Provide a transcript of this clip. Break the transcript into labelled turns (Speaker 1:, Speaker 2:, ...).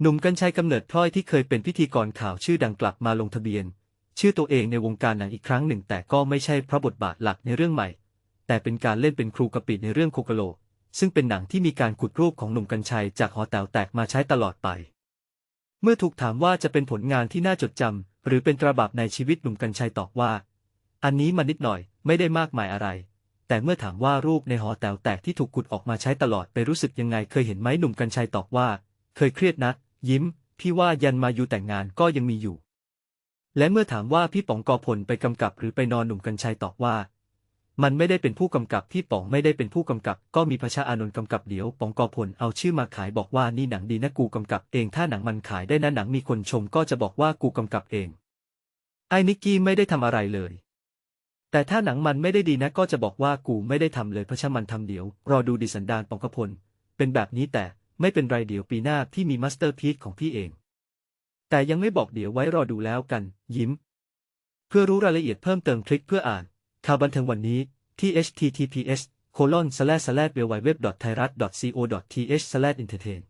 Speaker 1: หนุ่มกัญชัยกำเนิดพลอยที่เคยเป็นพิธีกรข่าวชื่อดังกลับมาลงทะเบียน ชื่อตัวเองในวงการหนังอีกครั้งหนึ่ง แต่ก็ไม่ใช่เพราะบทบาทหลักในเรื่องใหม่ แต่เป็นการเล่นเป็นครูกะปิในเรื่องโคกโล ซึ่งเป็นหนังที่มีการขุดรูปของหนุ่มกัญชัยจากหอแต๋วแตกมาใช้ตลอดไป เมื่อถูกถามว่าจะเป็นผลงานที่น่าจดจำหรือเป็นตราบาปในชีวิตหนุ่มกัญชัยตอบว่า อันนี้มันนิดหน่อยไม่ได้มากมายอะไร แต่เมื่อถามว่ารูปในหอแต๋วแตกที่ถูกขุดออกมาใช้ตลอดไปรู้สึกยังไงเคยเห็นไหมหนุ่มกัญชัยตอบว่า เคยเครียดนะ ยิ้ม พี่ว่ายันมาอยู่แต่งงานก็ยังมีอยู่ และเมื่อถามว่าพี่ป๋องกอพลไปกำกับหรือไปนอนหนุ่มกัญชัยตอบว่า มันไม่ได้เป็นผู้กำกับพี่ป๋องไม่ได้เป็นผู้กำกับ ก็มีพระชาอานนท์กำกับเดี๋ยวป๋องกอพลเอาชื่อมาขายบอกว่านี่หนังดีนะกูกำกับเองถ้าหนังมันขายได้นะหนังมีคนชมก็จะบอกว่ากูกำกับเอง ไอ้นิกกี้ไม่ได้ทำอะไรเลยแต่ถ้าหนังมันไม่ได้ดีนะก็จะบอกว่ากูไม่ได้ทำเลยเพราะช่างมันทำเดี๋ยว รอดูดิสันดานปองกพล เป็นแบบนี้แต่ ไม่เป็นไรเดี๋ยวปีหน้าพี่มีมาสเตอร์พีซของพี่เอง แต่ยังไม่บอกเดี๋ยวไว้รอดูแล้วกัน ยิ้ม เพื่อรู้รายละเอียดเพิ่มเติมคลิกเพื่ออ่าน ข่าวบันเทิงวันนี้ที่ https colon slash slash w w w thai rat co th slash entertain